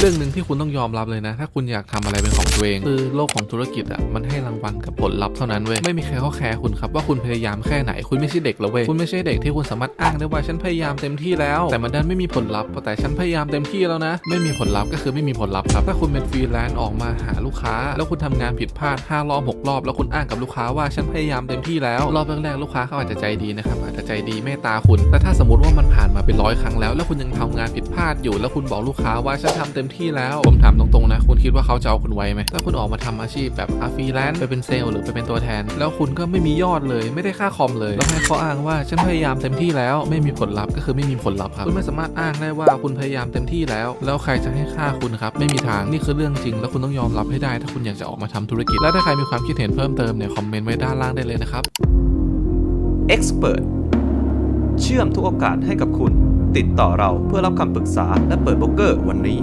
เรื่องหนึ่งที่คุณต้องยอมรับเลยนะ ถ้าคุณอยากทำอะไรเป็นของตัวเอง คือโลกของธุรกิจอะมันให้รางวัลกับผลลัพธ์เท่านั้นเว้ยไม่มีใครเขาแคร์คุณครับว่าคุณพยายามแค่ไหน คุณไม่ใช่เด็กแล้วเว้ยคุณไม่ใช่เด็กที่คุณสามารถอ้างได้ว่าฉันพยายามเต็มที่แล้ว แต่มันดันไม่มีผลลัพธ์แต่ฉันพยายามเต็มที่แล้วนะ ไม่มีผลลัพธ์ก็คือไม่มีผลลัพธ์ครับถ้าคุณเป็นฟรีแลนซ์ออกมาหาลูกค้า แล้วคุณทำงานผิดพลาด5รอบ6รอบ แล้วคุณอ้างกับลูกค้าว่าฉันพยายามเต็มที่แล้วรอบแรกๆลูกค้าเขาอาจจะใจดีนะครับอาจจะใจดีเมตตาคุณ แต่ถ้าสมมติว่ามันผ่านมาเป็นร้อยครั้งแล้ว แล้วคุณยังทำงานผิดพลาดอยู่ แล้วคุณบอกลูกค้าว่าฉันทำเต็มที่แล้ว ผมถามตรงๆนะ คุณคิดว่าเขาจะเอาคุณไว้ไหมถ้าคุณออกมาทำอาชีพแบบอาฟรีแลนซ์ไปเป็นเซลล์หรือไปเป็นตัวแทน แล้วคุณก็ไม่มียอดเลย ไม่ได้ค่าคอมเลย แล้วให้เขาอ้างว่าฉันพยายามเต็มที่แล้วไม่มีผลลัพธ์ก็คือไม่มีผลลัพธ์ครับคุณไม่สามารถอ้างได้ว่าคุณพยายามเต็มที่แล้ว แล้วใครจะให้ค่าคุณครับไม่มีทางนี่คือเรื่องจริง แล้วคุณต้องยอมรับให้ได้ ถ้าคุณอยากจะออกมาทำธุรกิจ และถ้าใครมีความคิดเห็นเพิ่มเติมเนี่ยคอมเมนต์ไว้ด้านล่างได้เลยนะครับ Expert เชื่อมทุกโอกาสให้กับคุณ ติดต่อเราเพื่อรับคำปรึกษาและเปิดโบรกเกอร์วันนี้